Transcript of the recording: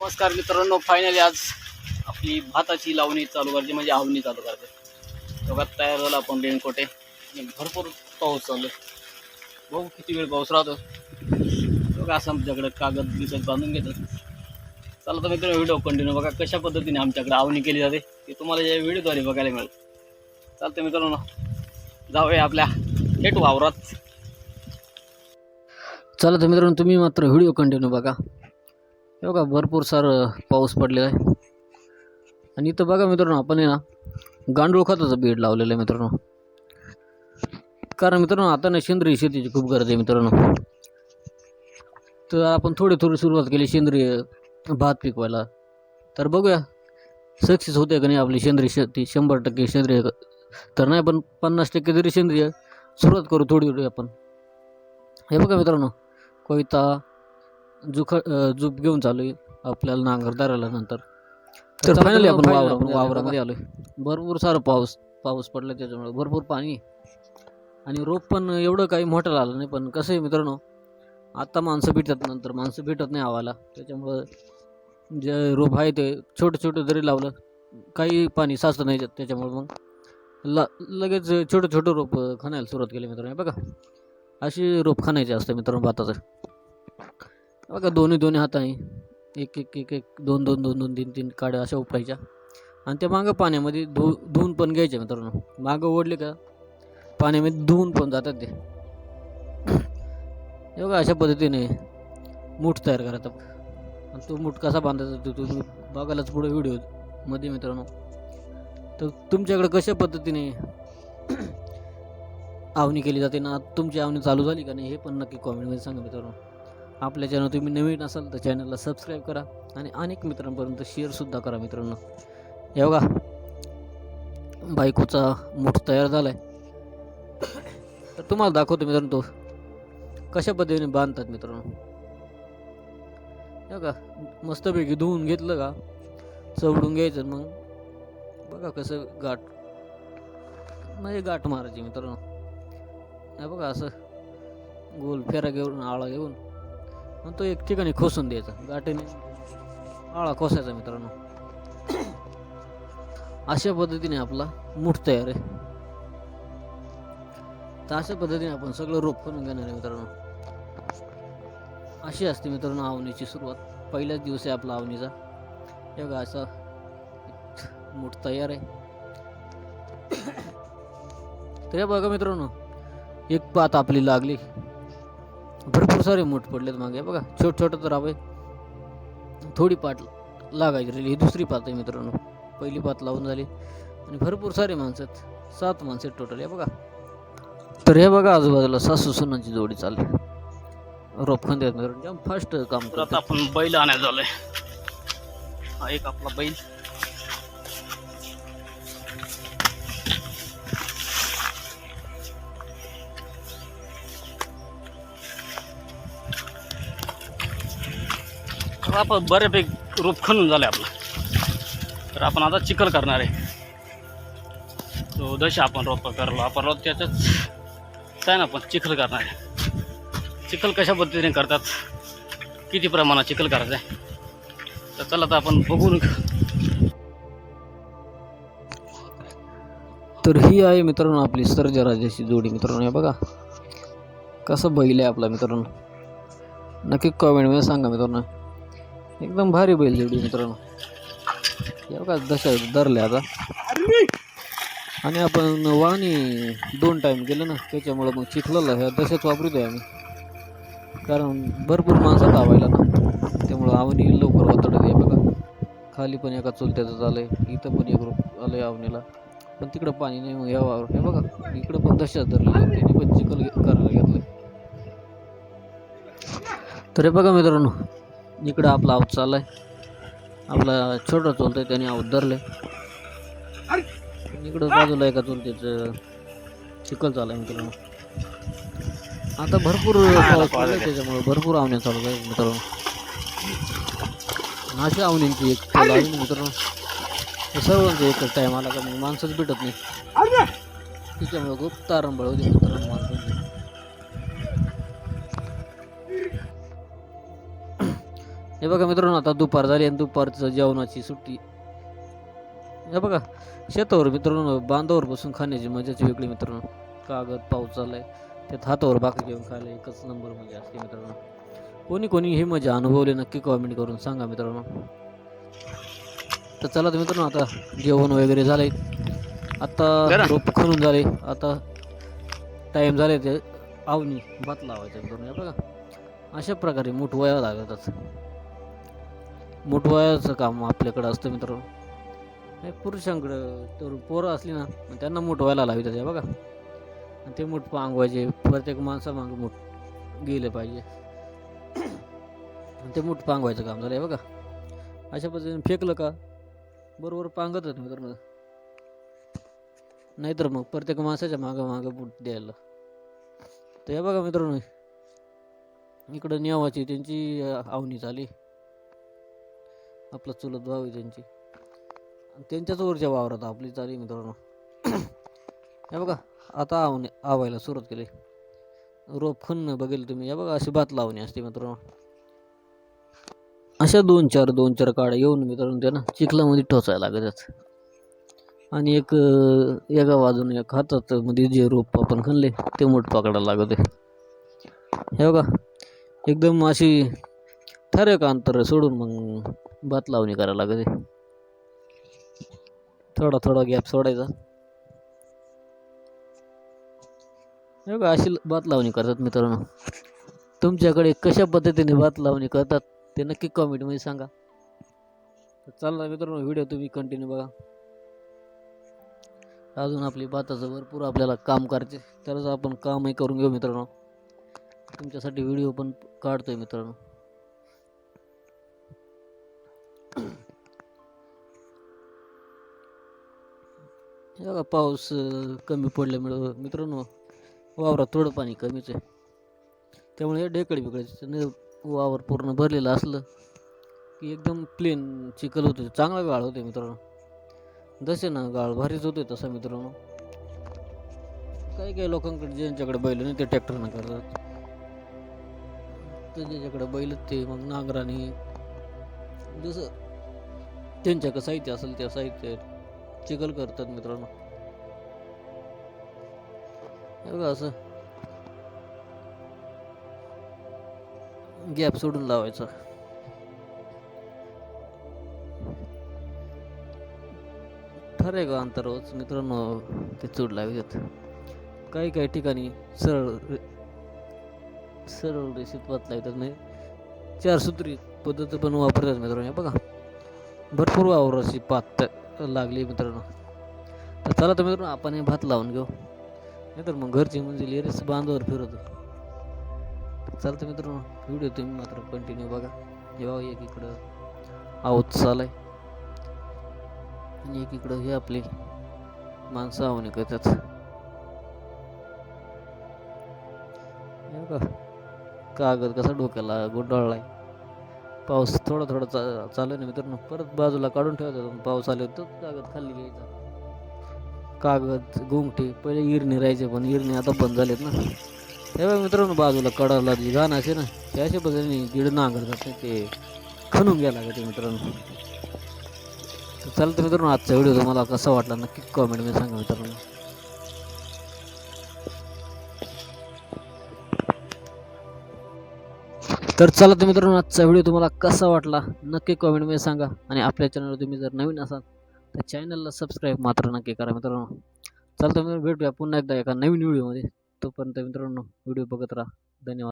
नमस्कार मित्रांनो फायनली आज आपली भाताची लावणी चालू करते म्हणजे आवणी चालू करते दोघात तयार झाला आपण रेनकोटे भरपूर पाऊस चालू भाऊ बघू किती वेळ पाऊस राहतो. बघा असं आमच्याकडे कागद बिगद बांधून घेतात. चला तर मित्र व्हिडिओ कंटिन्यू बघा कशा पद्धतीने आमच्याकडे आवणी केली जाते. ते तुम्हाला या व्हिडिओद्वारे बघायला मिळेल. चालतं मित्रांनो जाऊया आपल्या थेट वावरात. चला तर मित्रांनो तुम्ही मात्र व्हिडिओ कंटिन्यू बघा. बघा भरपूर सारं पाऊस पडलेला आहे. आणि इथं बघा मित्रांनो आपण आहे ना गांडूळ खताचं बीड लावलेलं आहे मित्रांनो. कारण मित्रांनो आता ना सेंद्रिय शेतीची खूप गरज आहे मित्रांनो. तर आपण थोडी थोडी सुरुवात केली सेंद्रिय भात पिकवायला. तर बघूया सक्सेस होते का नाही आपली सेंद्रिय शेती? शंभर टक्के सेंद्रिय. तर नाही पण पन्नास टक्के तरी सेंद्रिय सुरुवात करू थोडी थोडी आपण. हे बघा मित्रांनो कविता जुख जुप घेऊन चालू आहे आपल्याला नांगर धरायला नंतर. तर फायनली आपण वावरा वावरामध्ये आलो भरपूर सारं पाऊस पाऊस पडला त्याच्यामुळे भरपूर पाणी. आणि रोप पण एवढं काही मोठं आलं नाही पण कसं आहे मित्रांनो आत्ता माणसं भेटतात नंतर माणसं भेटत नाही आवाला. त्याच्यामुळं जे रोप आहे ते छोटं छोटं जरी लावलं काही पाणी साचत नाही त्याच्यामुळे मग ल लगेच छोटं छोटं रोप खाण्याला सुरुवात केली मित्रांनो बघा. अशी रोप खाण्याची असतं मित्रांनो भाताचं. बघा दोन्ही दोन्ही हाताने. एक एक एक एक दोन दोन दोन दोन तीन तीन काड्या अशा उपटायच्या आणि त्या मागं पाण्यामध्ये धु धुवून पण घ्यायच्या मित्रांनो. मागं ओढले का पाण्यामध्ये धुवून पण जातात ते. हे बघा अशा पद्धतीने मूठ तयार करायचा आणि तो मूठ कसा बांधायचा तो तुम्ही बघायलाच पुढे व्हिडिओमध्ये मित्रांनो. तर तुमच्याकडे कशा पद्धतीने आवणी केली जाते ना तुमची आवणी चालू झाली का नाही हे पण नक्की कॉमेंटमध्ये सांगा मित्रांनो. आपल्या चॅनल तुम्ही नवीन असाल तर चॅनलला सबस्क्राईब करा आणि अनेक मित्रांपर्यंत शेअरसुद्धा करा मित्रांनो. हे बघा बायकोचा मूठ तयार झाला आहे तर तुम्हाला दाखवतो मित्रांनो तो कशा पद्धतीने बांधतात मित्रांनो. या बघा मस्तपैकी धुवून घेतलं का चवडून घ्यायचं मग. बघा कसं गाठ म्हणजे गाठ मारायची मित्रांनो. बघा असं गोल फेरा घेऊन आळा घेऊन. मग तो एक ठिकाणी खोसून द्यायचा. गाठीने आळा खोसायचा मित्रांनो. अशा पद्धतीने आपला मूठ तयार आहे. तर अशा पद्धतीने आपण सगळं रोप करून घेणार आहे मित्रांनो. अशी असते मित्रांनो आवणीची सुरुवात. पहिल्याच दिवस आहे आपला आवणीचा. या बघा असा मूठ तयार आहे. तर बघा मित्रांनो एक पात आपली लागली. भरपूर सारे मूठ पडलेत मागे. बघा छोट छोटं तर हवं. थोडी पाट लागायची राहिली. ही दुसरी पात आहे मित्रांनो. पहिली पात लावून झाली. आणि भरपूर सारे माणसं आहेत. सात माणसं आहेत टोटल हे बघा. तर हे बघा आजूबाजूला सासू सुनांची जोडी चालली. रोप खांद्यात मित्रांनो. फास्ट काम करतात. आपण बैल आणायला झालोय हा एक आपला बैल. तर आपण बऱ्यापैकी रोप खणून झालं आपलं. तर आपण आता चिखल करणार आहे. तो जशी आपण रोप करलो आपण रोप त्याच्याच काय ना आपण चिखल करणार आहे. चिखल कशा पद्धतीने करतात? किती प्रमाणात चिखल करायचं आहे? तर चला तर आपण बघून तर ही आहे मित्रांनो आपली सर्जराजाची जोडी मित्रांनो हे बघा. कसं बैल आहे आपला मित्रांनो. नक्की कॉमेंटमध्ये सांगा मित्रांनो. एकदम भारी बैल जेवढी मित्रांनो. हे दशा धरले आता? आणि आपण वाणी दोन टाईम गेलं ना त्याच्यामुळं मग चिखलला ह्या दशाच वापरतो आहे आम्ही. कारण भरपूर माणसं धावायला ना त्यामुळं आवणी लवकर वातडत आहे बघा. खाली पण एका चुलत्याचं झालं आहे इथं पण एक रूप आलं आहे आवणीला. पण तिकडं पाणी नाही मग या वावर हे बघा. इकडं पण दशाच धरलेलं त्यांनी पण चिखल घे- करायला घेतलं तर हे बघा मित्रांनो इकडं आपला आऊत चालला आहे आपला छोटा चुलता आहे त्याने आऊत धरलं इकडं बाजूला एका चुलत्याचं चिखल चालू आहे मित्रांनो. आता भरपूर त्याच्यामुळे भरपूर आवण्या चालू आहे मित्रांनो. आणि अशा आवण्यांची एक टोल आहे मित्रांनो. सर्वांचं एकच टाईम आला का मग माणसंच भेटत नाही. त्याच्यामुळे खूप तारंबळ होते मित्रांनो माणसांची हे बघा मित्रांनो आता दुपार झाली आणि दुपारचं जेवणाची सुट्टी. हे बघा शेतावर मित्रांनो बांधावर बसून खाण्याची मजाच वेगळी मित्रांनो. कागद पाऊस चाललाय. त्यात हातावर भाकरी घेऊन खायला एकच नंबर मजा असते मित्रांनो. कोणी कोणी ही मजा अनुभवली नक्की कॉमेंट करून सांगा मित्रांनो. तर चला तर मित्रांनो आता जेवण वगैरे झालंय. आता रोप खणून झाले. आता टाईम झाले ते आवनी भात लावायचा मित्रांनो. हे बघा अशा प्रकारे मूठ वया लागतात मूठ काम आपल्याकडं असतं मित्रांनो हे पुरुषांकडं तर पोरं असली ना मग त्यांना मोठवायला लावी त्याच्या बघा. आणि ते मोठ पांगवायचे प्रत्येक माणसामागं मोठ गेले पाहिजे. ते मोठ पांगवायचं काम झालं आहे बघा. अशा पद्धतीने फेकलं का बरोबर पांगतच मित्रांनो. नाहीतर मग प्रत्येक माणसाच्या मागं मागं मूठ द्यायला. तर हे बघा मित्रांनो इकडं नियमाची त्यांची आवनी झाली. आपला चुलत भाऊ आहे त्यांची. त्यांच्याच वरच्या वावरात आपली चाली मित्रांनो. हे बघा आता आवणे आवायला सुरुवात केली. रोप खन्न बघेल तुम्ही. या बघा अशी भात लावणी असते मित्रांनो. अशा दोन चार दोन चार काड्या येऊन मित्रांनो त्यांना चिखलामध्ये ठोचायला लागतात. आणि एक एका बाजून एक हातात मध्ये जे रोप आपण खणले ते मोठ पकडायला लागत हे बघा एकदम अशी ठराविक अंतर सोडून मग भात लावणी करायला लागते थोडा थोडा गॅप सोडायचा. हे बघा अशी भात लावणी करतात मित्रांनो. तुमच्याकडे कशा पद्धतीने भात लावणी करतात ते नक्की कॉमेंटमध्ये सांगा. तर चालला मित्रांनो व्हिडिओ तुम्ही कंटिन्यू बघा. अजून आपली भाताचं भरपूर आपल्याला काम करायचे तरच आपण कामही करून घेऊ मित्रांनो. तुमच्यासाठी व्हिडिओ पण काढतोय मित्रांनो. बघा पाऊस कमी पडल्यामुळं मित्रांनो वावरात थोडं पाणी कमीच आहे. त्यामुळे हे ढेकळी बिकळी वावर पूर्ण भरलेलं असलं की एकदम प्लेन चिखल होते चांगला गाळ होते मित्रांनो. जसे ना गाळ भारीच होते तसा मित्रांनो. काही काही लोकांकडे ज्यांच्याकडे बैल नाही ते ट्रॅक्टरनं करतात. तर ज्याच्याकडे बैल ते मग नांगराने जसं त्यांच्याकडे साहित्य असेल त्या साहित्य चिखल करतात मित्रांनो. हे बघा असं. गॅप सोडून लावायचा. ठरे का अंतरावरच मित्रांनो ते चूड लागतात काही काही ठिकाणी सरळ सरळ रेषेत पात लागतात नाही. चार सूत्री पद्धत पण वापरतात मित्रांनो बघा. भरपूर वावर अशी पात लागली मित्रांनो. तर चला तर मित्रांनो आपण हे भात लावून घेऊ. नाहीतर मग घरची म्हणजे लेरीस बांधावर फिरत चालतं मित्रांनो व्हिडिओ तुम्ही मात्र कंटिन्यू बघा. जेव्हा एक इकडं आऊत चालाय आणि एक इकडं हे आपली माणसं आवणी करतात. हे कागद कसा डोक्याला गुंडाळलाय पाऊस थोडा थोडा चा चालू आहे ना मित्रांनो. परत बाजूला काढून ठेवायचा. पाऊस आले तर कागद खाली घ्यायचा. कागद गुंगटे पहिले इरणी राहायचे पण इरणी आता बंद झालेत ना. तेव्हा मित्रांनो बाजूला कडाला जी घाण असे ना. ते अशा पद्धतीने दीड नांगरतात ते खणून घ्यायला लागते मित्रांनो. तर चालतं मित्रांनो आजचा व्हिडिओ तुम्हाला कसा वाटला नक्की कॉमेंटमध्ये सांगा मित्रांनो. तर चला तर मित्रांनो आजचा व्हिडिओ तुम्हाला कसा वाटला नक्की कॉमेंटमध्ये सांगा. आणि आपल्या चॅनलवर तुम्ही जर नवीन असाल तर चॅनलला सबस्क्राईब मात्र नक्की करा मित्रांनो. चालतं मित्रांनो भेटूया पुन्हा एकदा एका नवीन व्हिडिओमध्ये तोपर्यंत मित्रांनो व्हिडिओ बघत राहा. धन्यवाद.